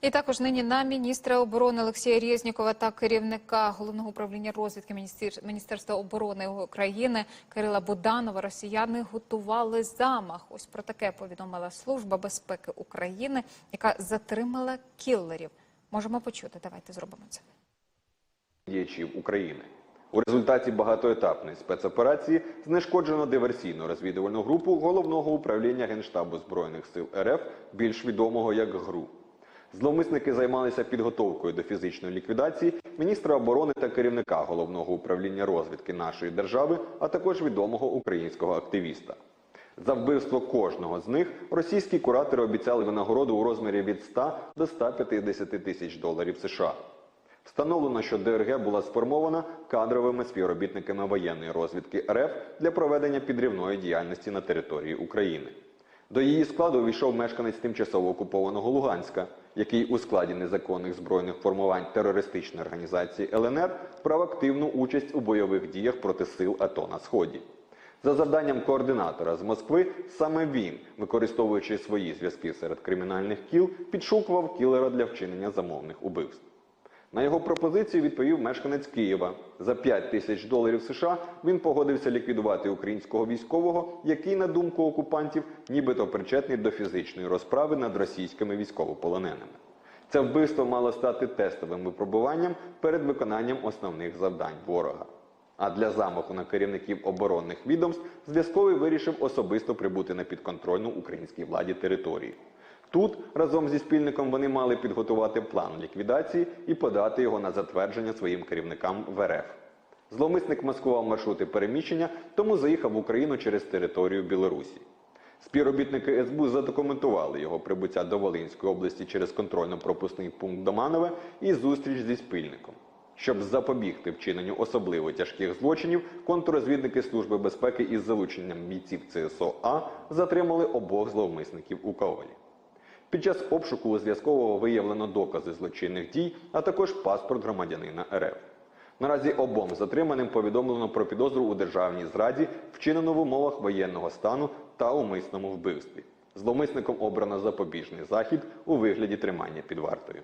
І також нині на міністра оборони Олексія Резнікова та керівника головного управління розвідки Міністерства оборони України Кирила Буданова росіяни готували замах. Ось про таке повідомила Служба безпеки України, яка затримала кілерів. Можемо почути. Давайте зробимо це. діячів України. У результаті багатоетапної спецоперації знешкоджено диверсійно-розвідувальну групу головного управління Генштабу Збройних сил РФ, більш відомого як ГРУ. Зловмисники займалися підготовкою до фізичної ліквідації міністра оборони та керівника головного управління розвідки нашої держави, а також відомого українського активіста. За вбивство кожного з них російські куратори обіцяли винагороду у розмірі від 100 до 150 тисяч доларів США. Встановлено, що ДРГ була сформована кадровими співробітниками воєнної розвідки РФ для проведення підривної діяльності на території України. До її складу увійшов мешканець тимчасово окупованого Луганська, який у складі незаконних збройних формувань терористичної організації ЛНР брав активну участь у бойових діях проти сил АТО на сході. За завданням координатора з Москви, саме він, використовуючи свої зв'язки серед кримінальних кіл, підшукував кілера для вчинення замовних убивств. На його пропозицію відповів мешканець Києва. За 5 тисяч доларів США він погодився ліквідувати українського військового, який, на думку окупантів, нібито причетний до фізичної розправи над російськими військовополоненими. Це вбивство мало стати тестовим випробуванням перед виконанням основних завдань ворога. А для замаху на керівників оборонних відомств зв'язковий вирішив особисто прибути на підконтрольну українській владі територію. Тут разом зі спільником вони мали підготувати план ліквідації і подати його на затвердження своїм керівникам в РФ. Зловмисник маскував маршрути переміщення, тому заїхав в Україну через територію Білорусі. Співробітники СБУ задокументували його прибуття до Волинської області через контрольно-пропускний пункт Доманове і зустріч зі спільником. Щоб запобігти вчиненню особливо тяжких злочинів, контррозвідники Служби безпеки із залученням бійців ЦСО А затримали обох зловмисників у Каолі. Під час обшуку у зв'язкового виявлено докази злочинних дій, а також паспорт громадянина РФ. Наразі обом затриманим повідомлено про підозру у державній зраді, вчинену в умовах воєнного стану та умисному вбивстві. Зловмисником обрано запобіжний захід у вигляді тримання під вартою.